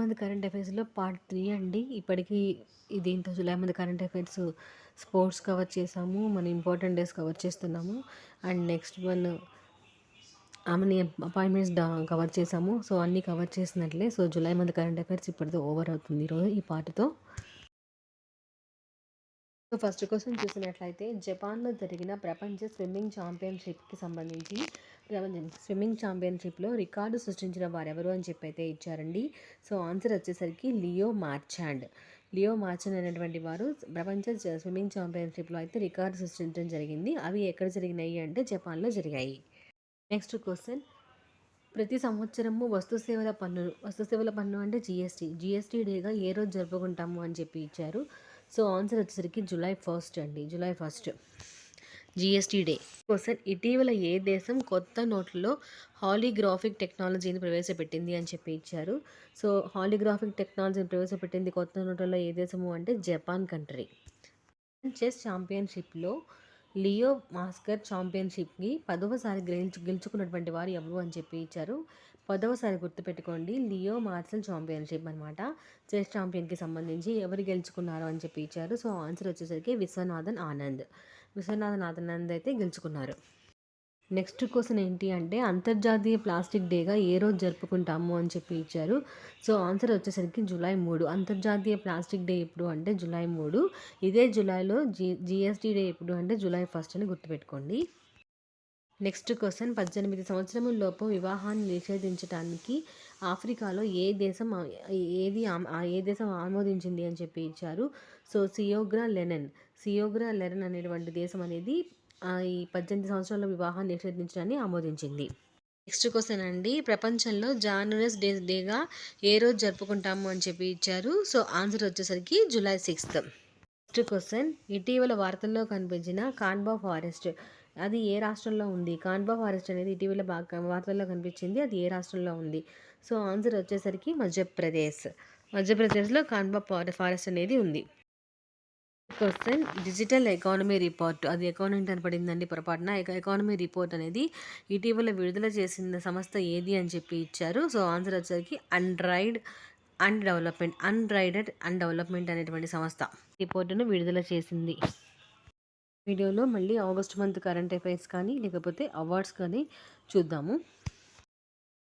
మంది current అఫైర్స్లో part three అండి. ఇప్పటికీ దీంతో జులై మంది కరెంట్ అఫైర్స్ స్పోర్ట్స్ కవర్ చేసాము. మన ఇంపార్టెంట్ డేస్ కవర్ చేస్తున్నాము. అండ్ నెక్స్ట్ వన్ ఆమెని అపాయింట్మెంట్స్ కవర్ చేసాము. సో అన్నీ కవర్ చేసినట్లే. సో జులై మంది కరెంట్ అఫైర్స్ ఇప్పటితో ఓవర్ అవుతుంది ఈరోజు ఈ పార్ట్తో. సో ఫస్ట్ క్వశ్చన్ చూసినట్లయితే జపాన్లో జరిగిన ప్రపంచ స్విమ్మింగ్ ఛాంపియన్షిప్కి సంబంధించి స్విమ్మింగ్ ఛాంపియన్షిప్లో రికార్డు సృష్టించిన వారెవరు అని చెప్పి అయితే ఇచ్చారండి. సో ఆన్సర్ వచ్చేసరికి లియో మార్చాండ్. లియో మార్చన్ అనేటువంటి వారు ప్రపంచ స్విమ్మింగ్ ఛాంపియన్షిప్లో అయితే రికార్డు సృష్టించడం జరిగింది. అవి ఎక్కడ జరిగినాయి అంటే జపాన్లో జరిగాయి. Next question. ప్రతి సంవత్సరము వస్తు సేవల పన్ను వస్తు సేవల పన్ను అంటే జిఎస్టీ. జిఎస్టీ డేగా ఏ రోజు జరుపుకుంటాము అని చెప్పి ఇచ్చారు. సో ఆన్సర్ వచ్చేసరికి జూలై ఫస్ట్ అండి July first. GST day. Question ఇటీవల ఏ దేశం కొత్త నోట్లలో హాలిగ్రాఫిక్ టెక్నాలజీని ప్రవేశపెట్టింది అని చెప్పి ఇచ్చారు. సో హాలీగ్రాఫిక్ టెక్నాలజీని ప్రవేశపెట్టింది కొత్త నోట్లలో ఏ దేశము అంటే జపాన్ కంట్రీ. చెస్ ఛాంపియన్షిప్లో లియో మాస్కర్ ఛాంపియన్షిప్కి పదవసారి గెలుచు గెలుచుకున్నటువంటి వారు ఎవరు అని చెప్పి ఇచ్చారు. పదవసారి గుర్తుపెట్టుకోండి లియో మార్సల్ ఛాంపియన్షిప్ అనమాట చెస్ ఛాంపియన్కి సంబంధించి ఎవరు గెలుచుకున్నారు అని చెప్పి ఇచ్చారు. సో ఆన్సర్ వచ్చేసరికి విశ్వనాథన్ ఆనంద్. విశ్వనాథన్ ఆనంద్ అయితే గెలుచుకున్నారు. నెక్స్ట్ క్వశ్చన్ ఏంటి అంటే అంతర్జాతీయ ప్లాస్టిక్ డేగా ఏ రోజు జరుపుకుంటాము అని చెప్పి ఇచ్చారు. సో ఆన్సర్ వచ్చేసరికి జూలై మూడు. అంతర్జాతీయ ప్లాస్టిక్ డే ఎప్పుడు అంటే జూలై మూడు. ఇదే జూలైలో జీ జిఎస్టీ డే ఎప్పుడు అంటే జూలై ఫస్ట్ అని గుర్తుపెట్టుకోండి. Next question. పద్దెనిమిది సంవత్సరములలోపు వివాహాన్ని నిషేధించడానికి ఆఫ్రికాలో ఏ దేశం ఏది ఏ దేశం ఆమోదించింది అని చెప్పి ఇచ్చారు. So Sierra Leone. Sierra Leone అనేటువంటి దేశం అనేది ఈ పద్దెనిమిది సంవత్సరాల వివాహాన్ని నిషేధించడాన్ని ఆమోదించింది. నెక్స్ట్ క్వశ్చన్ అండి. ప్రపంచంలో జానురస్ డే డేగా ఏ రోజు జరుపుకుంటాము అని చెప్పి ఇచ్చారు. సో ఆన్సర్ వచ్చేసరికి జూలై సిక్స్త్. Next question. ఇటీవల వార్తల్లో కనిపించిన కాన్బా ఫారెస్ట్ అది ఏ రాష్ట్రంలో ఉంది? కాన్బా ఫారెస్ట్ అనేది ఇటీవల వార్తల్లో కనిపించింది. అది ఏ రాష్ట్రంలో ఉంది? సో ఆన్సర్ వచ్చేసరికి మధ్యప్రదేశ్. మధ్యప్రదేశ్లో కాన్బా ఫారెస్ట్ అనేది ఉంది. క్వశ్చన్ డిజిటల్ ఎకానమీ రిపోర్ట్ అది అకౌంటెంట్ అని పడిందండి పొరపాటున. ఎకానమీ రిపోర్ట్ అనేది ఇటీవల విడుదల చేసిన సంస్థ ఏది అని చెప్పి ఇచ్చారు. సో ఆన్సర్ వచ్చేసరికి అండ్రాయిడ్ అండ్ డెవలప్మెంట్ అన్రైడెడ్ అండ్ డెవలప్మెంట్ అనేటువంటి సంస్థ రిపోర్టును విడుదల చేసింది. వీడియోలో మళ్ళీ ఆగస్ట్ మంత్ కరెంట్ అఫైర్స్ కానీ లేకపోతే అవార్డ్స్ కానీ చూద్దాము.